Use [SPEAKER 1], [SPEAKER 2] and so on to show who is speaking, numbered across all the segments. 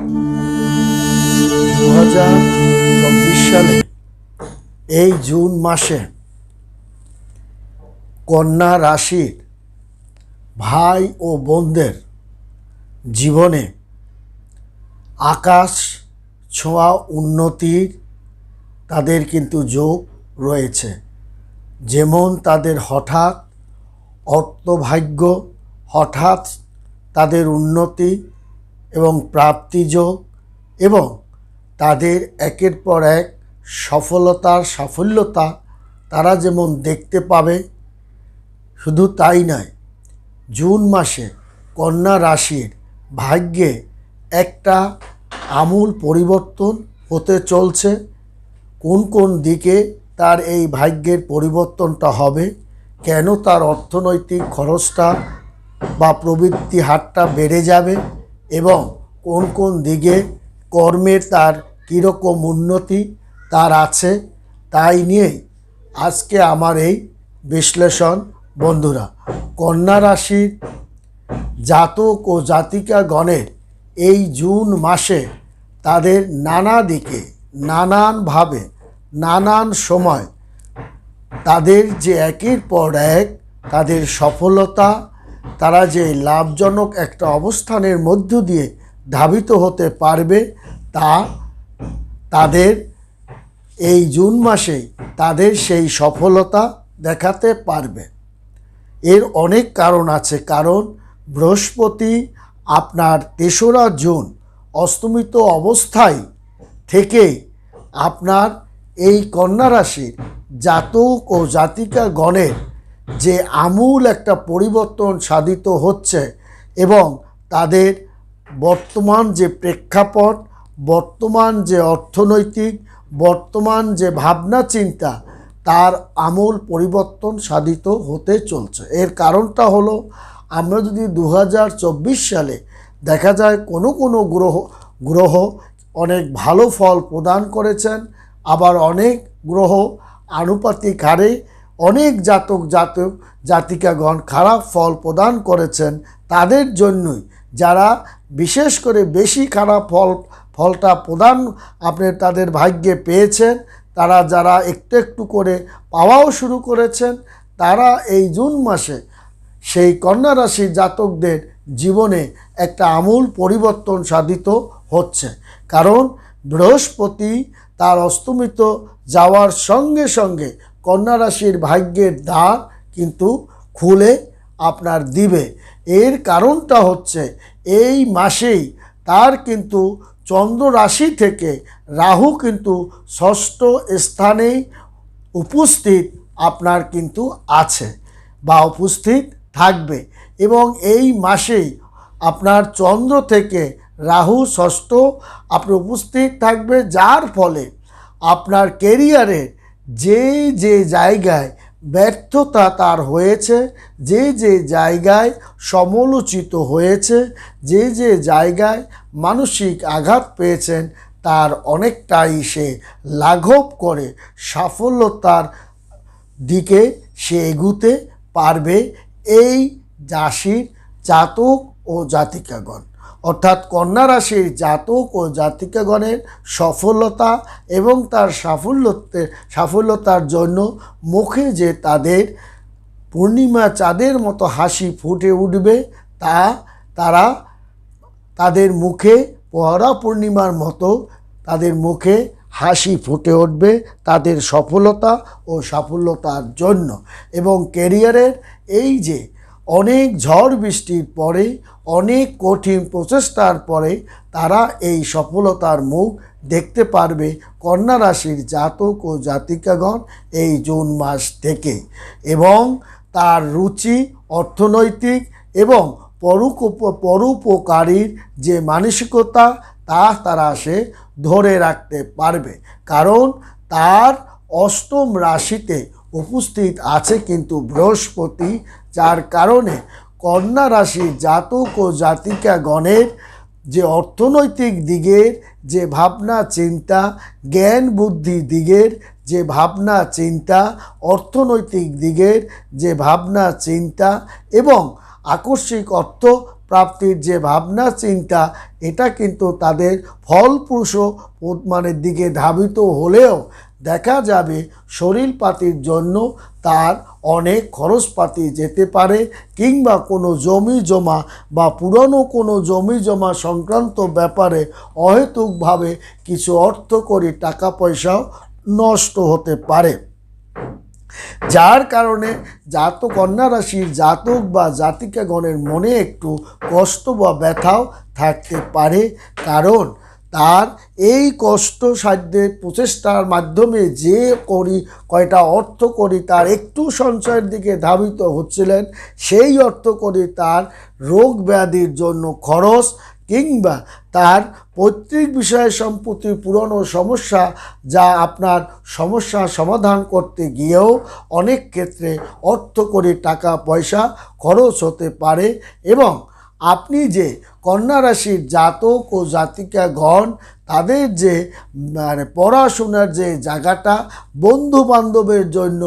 [SPEAKER 1] দু হাজার চব্বিশ সালে এই জুন মাসে কন্যা রাশির ভাই ও বোনদের জীবনে আকাশ ছোঁয়া উন্নতির তাদের কিন্তু যোগ রয়েছে। যেমন তাদের হঠাৎ অর্থভাগ্য, হঠাৎ তাদের উন্নতি এবং প্রাপ্তিযোগ এবং তাদের একের পর এক সফলতার সাফল্যতা তারা যেমন দেখতে পাবে, শুধু তাই নয়, জুন মাসে কন্যা রাশির ভাগ্যে একটা আমূল পরিবর্তন হতে চলছে। কোন কোন দিকে তার এই ভাগ্যের পরিবর্তনটা হবে, কেন তার অর্থনৈতিক খরচটা বা প্রবৃত্তি হারটা বেড়ে যাবে এবং কোন কোন দিকে কর্মের তার কীরকম উন্নতি তার আছে তাই নিয়েই আজকে আমার এই বিশ্লেষণ। বন্ধুরা, কন্যা রাশির জাতক ও জাতিকা গণের এই জুন মাসে তাদের নানা দিকে, নানানভাবে, নানান সময় তাদের যে একের পর এক তাদের সফলতা তারা যে লাভজনক একটা অবস্থানের মধ্য দিয়ে ধাবিত হতে পারবে তা তাদের এই জুন মাসেই তাদের সেই সফলতা দেখাতে পারবে। এর অনেক কারণ আছে, কারণ বৃহস্পতি আপনার তেসরা জুন অস্তমিত অবস্থায় থেকে আপনার এই কন্যা রাশির জাতক ও জাতিকা গণের যে আমূল একটা পরিবর্তন সাধিত হচ্ছে এবং তাদের বর্তমান যে প্রেক্ষাপট, বর্তমান যে অর্থনৈতিক, বর্তমান যে ভাবনা চিন্তা, তার আমূল পরিবর্তন সাধিত হতে চলছে। এর কারণটা হলো, আমরা যদি দু হাজার চব্বিশ সালে দেখা যায় কোনো কোনো গ্রহ গ্রহ অনেক ভালো ফল প্রদান করেছেন, আবার অনেক গ্রহ আনুপাতিক হারে অনেক জাতক জাতক জাতিকাগণ খারাপ ফল প্রদান করেছেন তাদের জন্যই। যারা বিশেষ করে বেশি খারাপ ফল, ফলটা প্রদান আপনি তাদের ভাগ্যে পেয়েছেন, তারা যারা একটু একটু করে পাওয়াও শুরু করেছেন, তারা এই জুন মাসে সেই কন্যা রাশি জাতকদের জীবনে একটা আমূল পরিবর্তন সাধিত হচ্ছে। কারণ বৃহস্পতি তার অস্তমিত যাওয়ার সঙ্গে সঙ্গে কন্যা রাশির ভাগ্যের দ্বার কিন্তু খুলে আপনার দিবে। এর কারণটা হচ্ছে এই মাসেই তার কিন্তু চন্দ্র রাশি থেকে রাহু কিন্তু ষষ্ঠ স্থানেই উপস্থিত আপনার কিন্তু আছে বা উপস্থিত থাকবে এবং এই মাসেই আপনার চন্দ্র থেকে রাহু ষষ্ঠ আপনি উপস্থিত থাকবে। যার ফলে আপনার কেরিয়ারের যে যে জায়গায় ব্যর্থতা তার হয়েছে, যে যে জায়গায় সমালোচিত হয়েছে, যে যে জায়গায় মানসিক আঘাত পেয়েছেন, তার অনেকটাই সে লাঘব করে সাফল্যতার দিকে সে এগুতে পারবে। এই রাশির জাতক ও জাতিকাগণ। অর্থাৎ কন্যা রাশির জাতক ও জাতিকাগণের সফলতা এবং তার সাফল্যতে সাফল্যতার জন্য মুখে যে তাদের পূর্ণিমা চাঁদের মতো হাসি ফুটে উঠবে তা তারা তাদের মুখে পহরা পূর্ণিমার মতো তাদের মুখে হাসি ফুটে উঠবে তাদের সফলতা ও সাফল্যতার জন্য। এবং ক্যারিয়ারের এই যে অনেক ঝড় বৃষ্টির পরে অনেক কঠিন প্রচেষ্টার পরে তারা এই সফলতার মুখ দেখতে পারবে কন্যা রাশির জাতক ও জাতিকাগণ এই জুন মাস থেকে এবং তার রুচি, অর্থনৈতিক এবং পরোপ, পরোপকারীর যে মানসিকতা, তা তারা সে ধরে রাখতে পারবে। কারণ তার অষ্টম রাশিতে উপস্থিত আছে কিন্তু বৃহস্পতি, যার কারণে কন্যা রাশি জাতক ও জাতিকা গণের যে অর্থনৈতিক দিকের যে ভাবনা চিন্তা, জ্ঞান বুদ্ধি দিকের যে ভাবনা চিন্তা, অর্থনৈতিক দিকের যে ভাবনা চিন্তা এবং আকস্মিক অর্থ প্রাপ্তির যে ভাবনা চিন্তা, এটা কিন্তু তাদের ফলপ্রসূ মানের দিকে ধাবিত হলেও দেখা যাবে শরীরপাতির জন্য তার অনেক খরচপাতি যেতে পারে কিংবা কোনো জমি জমা বা পুরনো কোনো জমি জমা সংক্রান্ত ব্যাপারে অহেতুকভাবে কিছু অর্থ করে টাকা পয়সাও নষ্ট হতে পারে। যার কারণে জাতক, কন্যা রাশির জাতক বা জাতিকাগণের মনে একটু কষ্ট বা ব্যথাও থাকতে পারে। কারণ তার এই কষ্ট সাধ্যের প্রচেষ্টার মাধ্যমে যে করি, কয়টা অর্থ করি তার একটু সঞ্চয়ের দিকে ধাবিত হচ্ছিলেন, সেই অর্থ করি তার রোগ ব্যাধির জন্য খরচ কিংবা তার পৈতৃক বিষয়ে সম্পত্তির পুরনো সমস্যা যা আপনার সমস্যা সমাধান করতে গিয়েও অনেক ক্ষেত্রে অর্থ করে টাকা পয়সা খরচ হতে পারে এবং আপনি যে কন্যা রাশির জাতক ও জাতিকাগণ তাদের যে মানে পড়াশোনার যে জায়গাটা বন্ধু বান্ধবের জন্য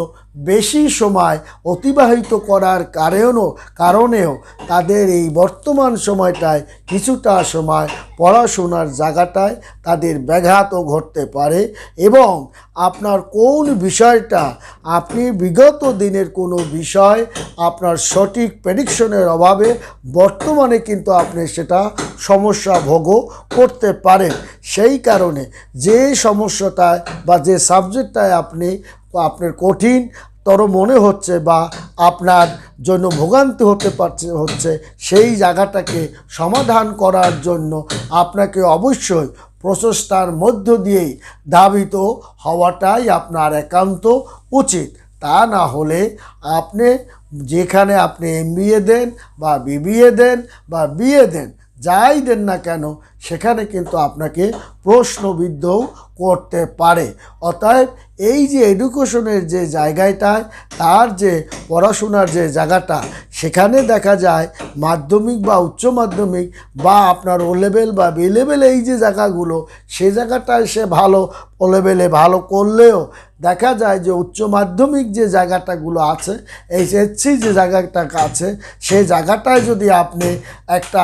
[SPEAKER 1] বেশি সময় অতিবাহিত করার কারণও, কারণেও তাদের এই বর্তমান সময়টায় কিছুটা সময় পড়াশোনার জায়গাটায় তাদের ব্যাঘাতও ঘটতে পারে এবং আপনার কোন বিষয়টা, আপনি বিগত দিনের কোনো বিষয়, আপনার সঠিক প্রেডিকশনের অভাবে বর্তমানে কিন্তু আপনি সেটা সমস্যা ভোগও করতে পারেন। সেই কারণে যে সমস্যাটায় বা যে সাবজেক্টটায় আপনি, আপনার কঠিন তর মনে হচ্ছে বা আপনার জন্য ভোগান্তি হতে পারছে, হচ্ছে, সেই জায়গাটাকে সমাধান করার জন্য আপনাকে অবশ্যই প্রচেষ্টার মধ্য দিয়েই ধাবিত হওয়াটাই আপনার একান্ত উচিত। তা না হলে আপনি যেখানে আপনি এম দেন বা বিবিএ দেন বা বিএ দেন, যাই দেন না কেন, সেখানে কিন্তু আপনাকে প্রশ্নবিদ্ধও করতে পারে। অতএব এই যে এডুকেশনের যে জায়গাটায় তার যে পড়াশোনার যে জায়গাটা, সেখানে দেখা যায় মাধ্যমিক বা উচ্চ মাধ্যমিক বা আপনার ও লেভেল বা বি লেভেল এই যে জায়গাগুলো, সে জায়গাটায় সে ভালো ও লেভেলে ভালো করলেও দেখা যায় যে উচ্চ মাধ্যমিক যে জায়গাটাগুলো আছে, এই এসসি যে জায়গাটা আছে সেই জায়গাটায় যদি আপনি একটা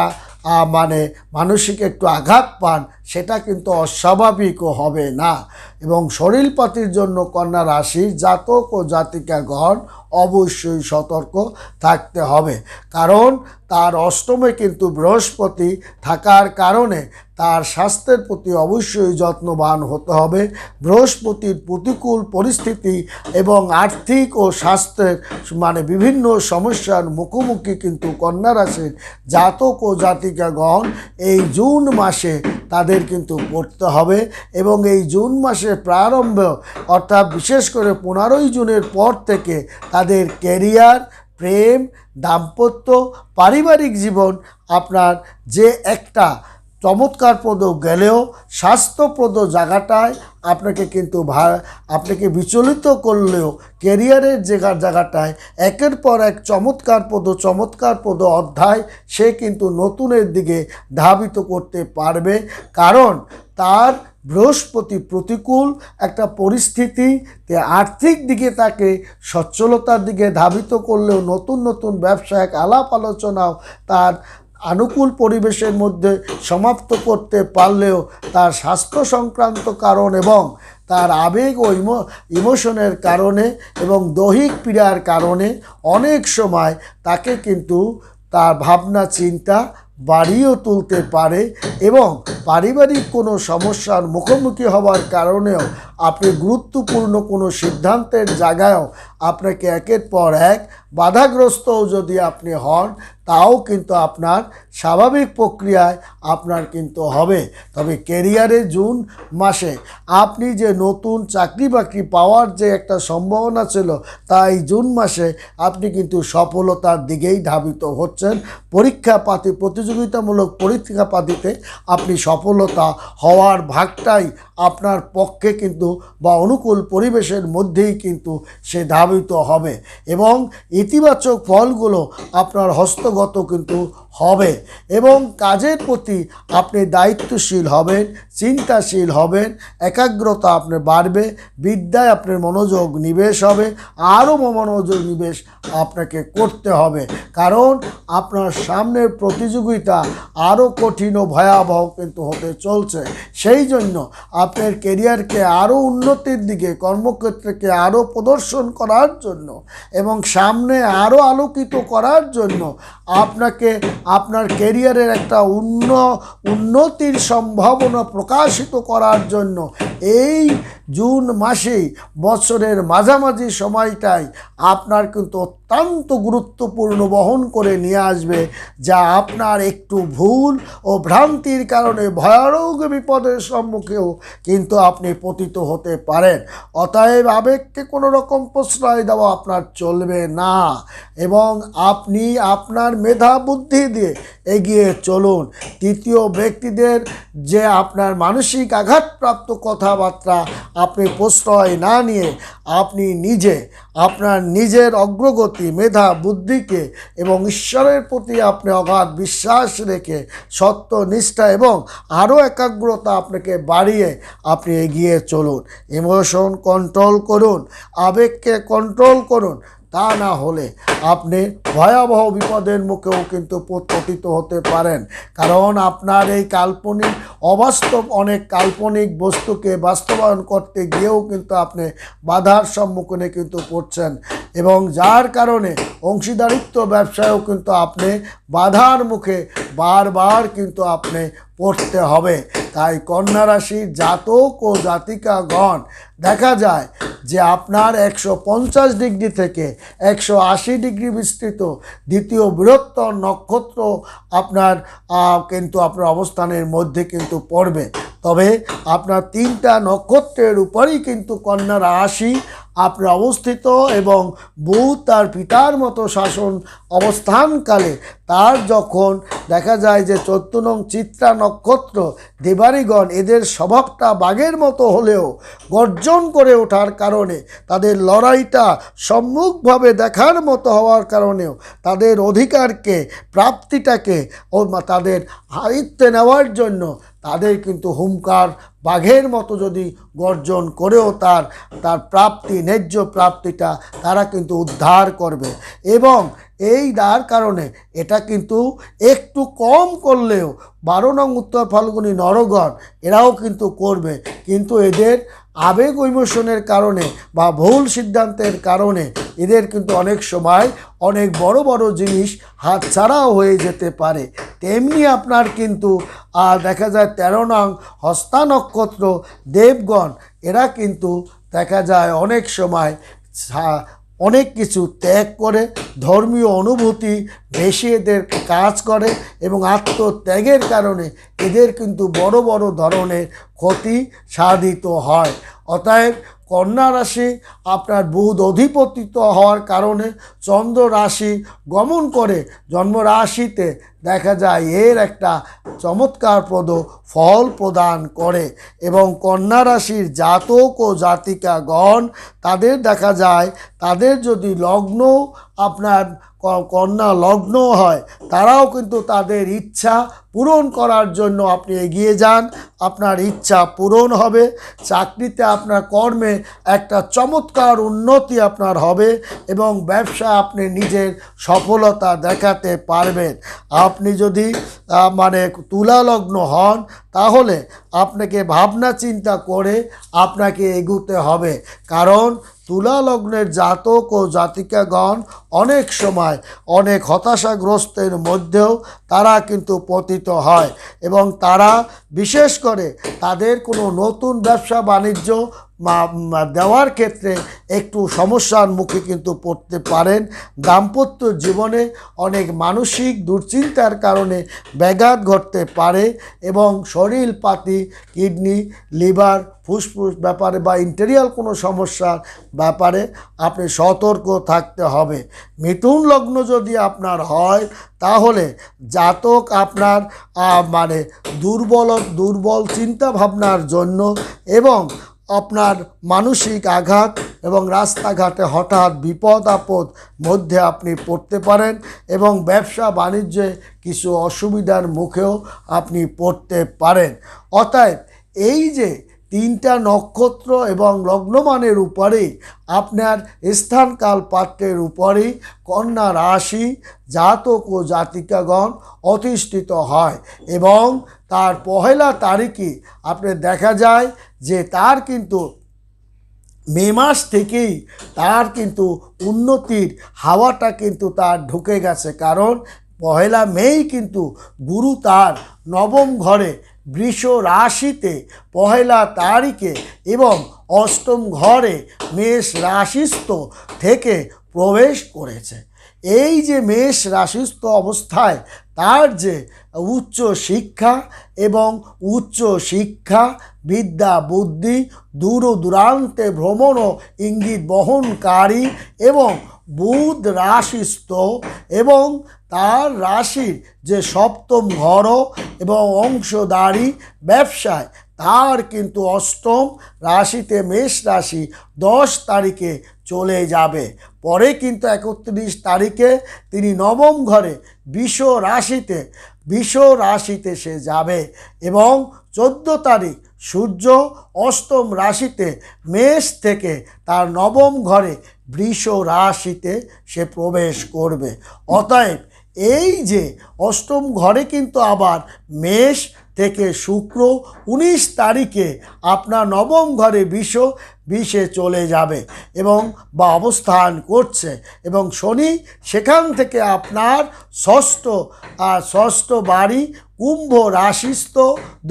[SPEAKER 1] মানে মানসিক একটু আঘাত পান সেটা কিন্তু অস্বাভাবিকও হবে না। এবং শরীরপাতির জন্য কন্যা রাশির জাতক ও জাতিকাগণ অবশ্যই সতর্ক থাকতে হবে। কারণ তার অষ্টমে কিন্তু বৃহস্পতি থাকার কারণে তার স্বাস্থ্যের প্রতি অবশ্যই যত্নবান হতে হবে। বৃহস্পতির প্রতিকূল পরিস্থিতি এবং আর্থিক ও স্বাস্থ্যের মানে বিভিন্ন সমস্যার মুখোমুখি কিন্তু কন্যা রাশির জাতক ও জাতিকা জাতিকাগণ এই জুন মাসে তাদের কিন্তু পড়তে হবে এবং এই জুন মাসের প্রারম্ভ, অর্থাৎ বিশেষ করে পনেরোই জুনের পর থেকে তাদের ক্যারিয়ার, প্রেম, দাম্পত্য, পারিবারিক জীবন আপনার যে একটা চমৎকারপ্রদ গেলেও স্বাস্থ্যপ্রদ জায়গাটায় আপনাকে কিন্তু ভা আপনাকে বিচলিত করলেও কেরিয়ারের যে জায়গাটায় একের পর এক চমৎকারপ্রদ চমৎকারপ্রদ অধ্যায় সে কিন্তু নতুনের দিকে ধাবিত করতে পারবে। কারণ তার বৃহস্পতি প্রতিকূল একটা পরিস্থিতিতে আর্থিক দিকে তাকে সচ্ছলতার দিকে ধাবিত করলেও নতুন নতুন ব্যবসায়িক আলাপ আলোচনাও তার আনুকূল পরিবেশের মধ্যে সমাপ্ত করতে পারলেও তার স্বাস্থ্য সংক্রান্ত কারণ এবং তার আবেগ ও ইমো, ইমোশনের কারণে এবং দৈহিক পীড়ার কারণে অনেক সময় তাকে কিন্তু তার ভাবনা, চিন্তা বাড়িয়েও তুলতে পারে এবং পারিবারিক কোনো সমস্যার মুখোমুখি হওয়ার কারণেও আপনি গুরুত্বপূর্ণ কোনো সিদ্ধান্তের জায়গায়ও আপনাকে একের পর এক বাধাগ্রস্তও যদি আপনি হন, তাও কিন্তু আপনার স্বাভাবিক প্রক্রিয়ায় আপনার কিন্তু হবে। তবে ক্যারিয়ারে জুন মাসে আপনি যে নতুন চাকরি বাকরি পাওয়ার যে একটা সম্ভাবনা ছিল, তাই জুন মাসে আপনি কিন্তু সফলতার দিকেই ধাবিত হচ্ছেন। পরীক্ষা পাতি প্রতিযোগিতামূলক পরীক্ষা পাতিতে আপনি সফলতা হওয়ার ভাগটাই আপনার পক্ষে কিন্তু বা অনুকূল পরিবেশের মধ্যেই কিন্তু সে ধাবিত হবে। এবং ইতিবাচক ফলগুলো আপনার হস্তগত কিন্তু হবে এবং কাজের প্রতি আপনি দায়িত্বশীল হবেন, চিন্তাশীল হবেন, একাগ্রতা আপনার বাড়বে, বিদ্যায় আপনার মনোযোগ নিবেশ হবে, আরও মনোযোগ নিবেশ আপনাকে করতে হবে। কারণ আপনার সামনের প্রতিযোগিতা আরও কঠিন ও ভয়াবহ কিন্তু হতে চলছে। সেই জন্য আপনার কেরিয়ারকে আরও উন্নতির দিকে, কর্মক্ষেত্রকে আরও প্রদর্শন করার জন্য এবং সামনে আরও আলোকিত করার জন্য আপনাকে আপনার কেরিয়ারের একটা উন্ন উন্নতির সম্ভাবনা প্রকাশিত করার জন্য এই জুন মাসেই বছরের মাঝামাঝি সময়টাই আপনার কিন্তু অত্যন্ত গুরুত্বপূর্ণ বহন করে নিয়ে আসবে, যা আপনার একটু ভুল ও ভ্রান্তির কারণে ভয়ানক বিপদের সম্মুখেও কিন্তু আপনি পতিত হতে পারেন। অতএব আবেগকে কোনো রকম প্রশ্রয় দেওয়া আপনার চলবে না এবং আপনি আপনার মেধা বুদ্ধি দিয়ে এগিয়ে চলুন। তৃতীয় ব্যক্তিদের যে আপনার মানসিক আঘাতপ্রাপ্ত কথাবার্তা আপনি প্রশ্রয় না নিয়ে আপনি নিজে, আপনার নিজের অগ্রগতি, মেধা, বুদ্ধিকে এবং ঈশ্বরের প্রতি আপনি অগাধ বিশ্বাস রেখে সত্য, নিষ্ঠা এবং আরও একাগ্রতা আপনাকে বাড়িয়ে আপনি এগিয়ে চলুন। ইমোশন কন্ট্রোল করুন, আবেগকে কন্ট্রোল করুন তা না হলে আপনি ভয়াবহ বিপদের মুখেও কিন্তু পতিত হতে পারেন। কারণ আপনার এই কাল্পনিক, অবাস্তব অনেক কাল্পনিক বস্তুকে বাস্তবায়ন করতে গিয়েও কিন্তু আপনি বাধার সম্মুখীনে কিন্তু পড়ছেন এবং যার কারণে অংশীদারিত্ব ব্যবসায়ও কিন্তু আপনি বাধার মুখে বারবার কিন্তু আপনি পড়তে হবে। তাই কন্যা রাশির জাতক ও জাতিকাগণ, দেখা যায় যে আপনার একশো পঞ্চাশ ডিগ্রি থেকে একশো আশি ডিগ্রি বিস্তৃত দ্বিতীয় বৃহত্তর নক্ষত্র আপনার কিন্তু আপনার অবস্থানের মধ্যে কিন্তু পড়বে। তবে আপনার তিনটা নক্ষত্রের উপরেই কিন্তু কন্যা রাশি আপনার অবস্থিত এবং বুধ তার পিতার মতো শাসন অবস্থানকালে তার যখন দেখা যায় যে চোদ্দ নং চিত্রা নক্ষত্র দেবারিগণ এদের স্বভাবটা বাঘের মতো হলেও গর্জন করে ওঠার কারণে, তাদের লড়াইটা সম্মুখভাবে দেখার মতো হওয়ার কারণেও তাদের অধিকারকে, প্রাপ্তিটাকে ও তাদের হারিত্বে নেওয়ার জন্য তাদের কিন্তু হুঙ্কার বাঘের মতো যদি গর্জন করেও তার তার প্রাপ্তি, ন্যায্য প্রাপ্তিটা তারা কিন্তু উদ্ধার করবে। এবং এই দার কারণে এটা কিন্তু একটু কম করলেও বারো নং উত্তর ফাল্গুনী নরগণ এরাও কিন্তু করবে। কিন্তু এদের আবেগ ইমোশনের কারণে বা ভুল সিদ্ধান্তের কারণে এদের কিন্তু অনেক সময় অনেক বড় বড় জিনিস হাতছাড়াও হয়ে যেতে পারে। তেমনি আপনার কিন্তু, আর দেখা যায় তেরো নং হস্তা নক্ষত্র দেবগণ, এরা কিন্তু দেখা যায় অনেক সময় অনেক কিছু ত্যাগ করে, ধর্মীয় অনুভূতি বেশি এদের কাজ করে এবং আত্মত্যাগের কারণে এদের কিন্তু বড় বড় ধরনের ক্ষতি সাধিত হয়। অতএব কন্যা রাশি আপনার বুধ অধিপতিত হওয়ার কারণে চন্দ্র রাশি গমন করে জন্ম রাশিতে দেখা যায় এর একটা চমৎকারপ্রদ ফল প্রদান করে এবং কন্যা রাশির জাতক ও জাতিকাগণ তাদের দেখা যায় তাদের যদি লগ্ন আপনার কন্যা লগ্ন হয়, তারাও কিন্তু তাদের ইচ্ছা পূরণ করার জন্য আপনি এগিয়ে যান। আপনার ইচ্ছা পূরণ হবে, চাকরিতে আপনার কর্মে একটা চমৎকার উন্নতি আপনার হবে এবং ব্যবসা আপনি নিজের সফলতা দেখাতে পারবেন। আপনি যদি মানে তুলা লগ্ন হন, তাহলে আপনাকে ভাবনা চিন্তা করে আপনাকে এগুতে হবে। কারণ তুলা লগ্নের জাতক ও জাতিকাগণ অনেক সময় অনেক হতাশাগ্রস্তের মধ্যেও তারা কিন্তু পতিত হয় এবং তারা বিশেষ করে তাদের কোনো নতুন ব্যবসা বাণিজ্য দেওয়ার ক্ষেত্রে একটু সমস্যার মুখে কিন্তু পড়তে পারেন। দাম্পত্য জীবনে অনেক মানসিক দুশ্চিন্তার কারণে ব্যাঘাত ঘটতে পারে এবং শরীর পাতি কিডনি, লিভার, ফুসফুস ব্যাপারে বা ইন্টেরিয়াল কোনো সমস্যার ব্যাপারে আপনি সতর্ক থাকতে হবে। মিথুন লগ্ন যদি আপনার হয় তাহলে জাতক আপনার মানে দুর্বল দুর্বল চিন্তা ভাবনার জন্য এবং আপনার মানসিক আঘাত এবং রাস্তাঘাটে হঠাৎ বিপদ, আপদ মধ্যে আপনি পড়তে পারেন এবং ব্যবসা বাণিজ্যে কিছু অসুবিধার মুখেও আপনি পড়তে পারেন। অতএব এই যে তিনটা নক্ষত্র এবং লগ্নমানের উপরেই আপনার স্থানকাল পাত্রের উপরেই কন্যা রাশি, জাতক ও জাতিকাগণ অধিষ্ঠিত হয় এবং তার পহেলা তারিখে আপনি দেখা যায় যে তার কিন্তু মে মাস থেকেই তার কিন্তু উন্নতির হাওয়াটা কিন্তু তার ঢুকে গেছে। কারণ পহেলা মেই কিন্তু গুরু তার নবম ঘরে বৃষ রাশিতে পহেলা তারিখে এবং অষ্টম ঘরে মেষ রাশিস্থ থেকে প্রবেশ করেছে। এই যে মেষ রাশিস্থ অবস্থায় তার যে উচ্চ শিক্ষা এবং উচ্চ শিক্ষা, বিদ্যা, বুদ্ধি, দূর দূরান্তে ভ্রমণ ও ইঙ্গিত বহনকারী এবং বুধ রাশিস্থ এবং তার রাশির যে সপ্তম ঘর এবং অংশদারি ব্যবসায়, তার কিন্তু অষ্টম রাশিতে মেষ রাশি দশ তারিখে চলে যাবে। পরে কিন্তু একত্রিশ তারিখে তিনি নবম ঘরে বিষ রাশিতে বিষ রাশিতে সে যাবে এবং চোদ্দ তারিখ সূর্য অষ্টম রাশিতে মেষ থেকে তার নবম ঘরে বৃষ রাশিতে সে প্রবেশ করবে। অতএব এই যে অষ্টম ঘরে কিন্তু আবার মেষ থেকে শুক্র উনিশ তারিখে আপনার নবম ঘরে বিষ, বিষে চলে যাবে এবং বা অবস্থান করছে এবং শনি সেখান থেকে আপনার ষষ্ঠ আর ষষ্ঠ বাড়ি কুম্ভ রাশিস্থ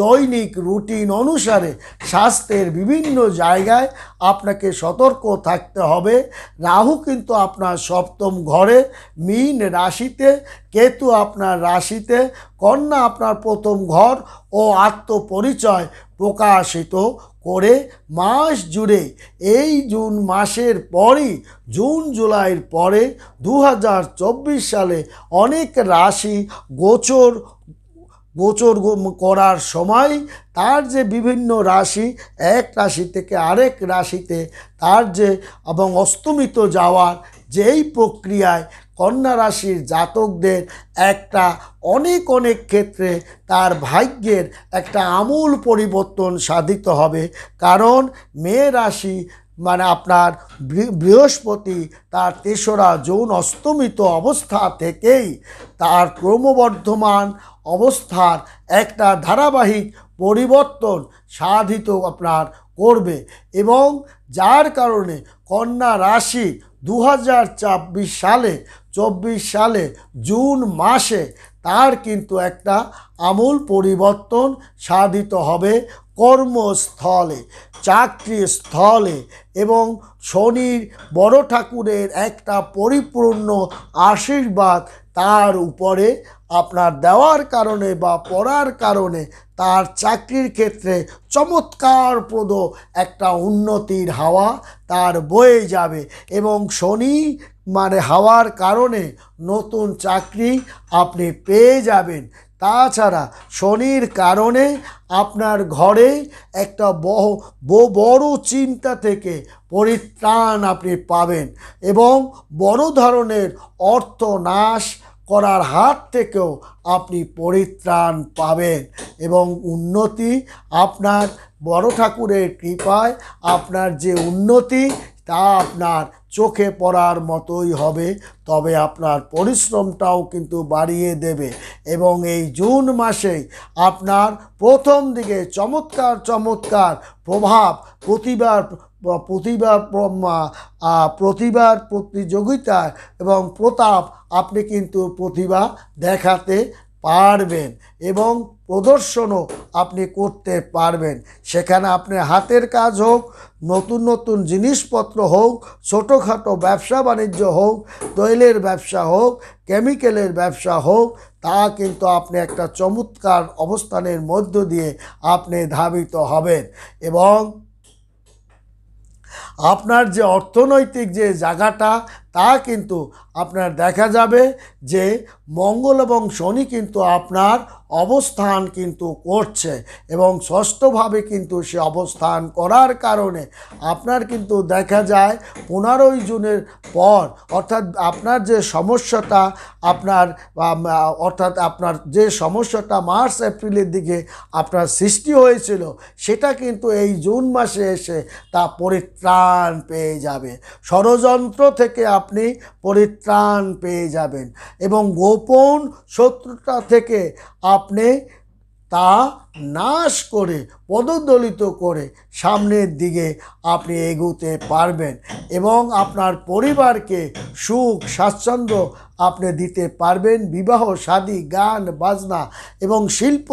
[SPEAKER 1] দৈনিক রুটিন অনুসারে স্বাস্থ্যের বিভিন্ন জায়গায় আপনাকে সতর্ক থাকতে হবে। রাহু কিন্তু আপনার সপ্তম ঘরে, মীন রাশিতে, কেতু আপনার রাশিতে, কন্যা আপনার প্রথম ঘর ও আত্মপরিচয় প্রকাশিত করে মাস জুড়ে। এই জুন মাসের পরই, জুন জুলাইয়ের পরে দু হাজার চব্বিশ সালে অনেক রাশি গোচর গোচর করার সময় তার যে বিভিন্ন রাশি, এক রাশি থেকে আরেক রাশিতে তার যে এবং অস্তমিত যাওয়ার যেই প্রক্রিয়ায় কন্যা রাশির জাতকদের একটা অনেক অনেক ক্ষেত্রে তার ভাগ্যের একটা আমূল পরিবর্তন সাধিত হবে। কারণ মেয়ে রাশি মানে আপনার বৃহস্পতি তার তেসরা যৌন অস্তমিত অবস্থা থেকেই তার ক্রমবর্ধমান অবস্থার একটা ধারাবাহিক পরিবর্তন সাধিত আপনার করবে এবং যার কারণে কন্যা রাশি দু সালে, চব্বিশ সালে জুন মাসে তার কিন্তু একটা আমূল পরিবর্তন সাধিত হবে কর্মস্থলে চাকরি স্থলে এবং শনির বড় ঠাকুরের একটা পরিপূর্ণ আশীর্বাদ তার উপরে, আপনার দেওয়ার কারণে বা পড়ার কারণে তার চাকরির ক্ষেত্রে চমৎকারপ্রদ একটা উন্নতির হাওয়া তার বয়ে যাবে এবং শনি মানে হাওয়ার কারণে নতুন চাকরি আপনি পেয়ে যাবেন। তাছাড়া শনির কারণে আপনার ঘরে একটা বহ বড় চিন্তা থেকে পরিত্রাণ আপনি পাবেন এবং বড় ধরনের অর্থ নাশ করার হাত থেকেও আপনি পরিত্রাণ পাবেন এবং উন্নতি আপনার বড় ঠাকুরের কৃপায় আপনার যে উন্নতি তা আপনার চোখে পড়ার মতোই হবে, তবে আপনার পরিশ্রমটাও কিন্তু বাড়িয়ে দেবে। এবং এই জুন মাসেই আপনার প্রথম দিকে চমৎকার চমৎকার প্রভাব প্রতিবার প্রতিবার প্র- প্রতিবার প্রতিযোগিতা এবং প্রতাপ আপনি কিন্তু প্রতিভা দেখাতে পারবেন এবং প্রদর্শনও আপনি করতে পারবেন। সেখানে আপনি হাতের কাজ হোক, নতুন নতুন জিনিসপত্র হোক, ছোটোখাটো ব্যবসা বাণিজ্য হোক, তৈলের ব্যবসা হোক, কেমিক্যালের ব্যবসা হোক, তা কিন্তু আপনি একটা চমৎকার অবস্থানের মধ্য দিয়ে আপনি ধাবিত হবেন এবং আপনার যে অর্থনৈতিক যে জায়গাটা তা কিন্তু আপনার দেখা যাবে যে মঙ্গল এবং শনি কিন্তু আপনার অবস্থান কিন্তু করছে এবং ষষ্ঠভাবে কিন্তু সে অবস্থান করার কারণে আপনার কিন্তু দেখা যায় পনেরোই জুনের পর অর্থাৎ আপনার যে সমস্যাটা আপনার অর্থাৎ আপনার যে সমস্যাটা মার্চ, এপ্রিলের দিকে আপনার সৃষ্টি হয়েছিল, সেটা কিন্তু এই জুন মাসে এসে তা পরিত্রাণ পেয়ে যাবে। ষড়যন্ত্র থেকে আপনি পরিত্রাণ পেয়ে যাবেন এবং গোপন শত্রুতা থেকে আপনি তা নাশ করে, পদদলিত করে সামনের দিকে আপনি এগোতে পারবেন এবং আপনার পরিবারকে সুখ, স্বাচ্ছন্দ্য আপনি দিতে পারবেন। বিবাহ, শাদী, গান, বাজনা এবং শিল্প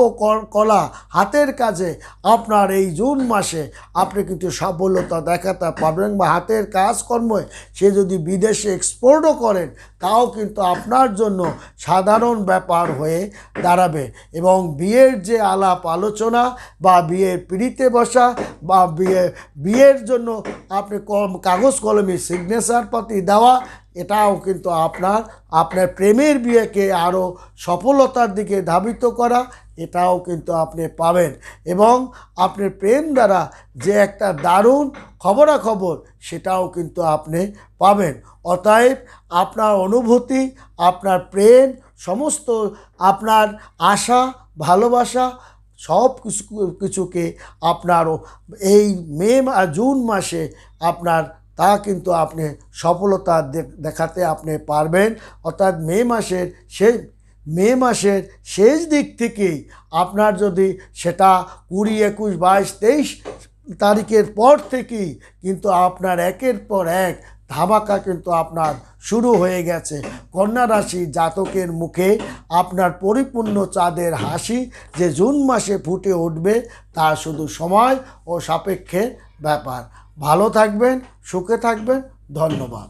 [SPEAKER 1] কলা হাতের কাজে আপনার এই জুন মাসে আপনি কিন্তু সাফল্যতা দেখাতে পারবেন বা হাতের কাজকর্মে সে যদি বিদেশে এক্সপোর্টও করেন, তাও কিন্তু আপনার জন্য সাধারণ ব্যাপার হয়ে দাঁড়াবে এবং বিয়ের যে আলাপ আলোচনা বা বিয়ের পিড়িতে বসা বা বিয়ে, বিয়ের জন্য আপনি কম- কাগজ কলমে সিগনেচার পাতি দেওয়া, এটাও কিন্তু আপনার আপনার প্রেমের বিয়েকে আরও সফলতার দিকে ধাবিত করা, এটাও কিন্তু আপনি পাবেন। এবং আপনার প্রেম দ্বারা যে একটা দারুণ খবরাখবর, সেটাও কিন্তু আপনি পাবেন। অতএব আপনার অনুভূতি, আপনার প্রেম, সমস্ত আপনার আশা, ভালোবাসা সব কিছু, কিছুকে আপনার এই মে জুন মাসে আপনার তা কিন্তু আপনি সফলতা দেখাতে আপনি পারবেন। অর্থাৎ মে মাসের শেষ মে মাসের শেষ দিক থেকেই আপনার যদি সেটা কুড়ি, একুশ, বাইশ, তেইশ তারিখের পর থেকেই কিন্তু আপনার একের পর এক ধামাকা কিন্তু আপনার শুরু হয়ে গেছে। কন্যা রাশি জাতকের মুখে আপনার পরিপূর্ণ চাঁদের হাসি যে জুন মাসে ফুটে উঠবে, তা শুধু সময় ও সাপেক্ষের ব্যাপার। ভালো থাকবেন, সুখে থাকবেন, ধন্যবাদ।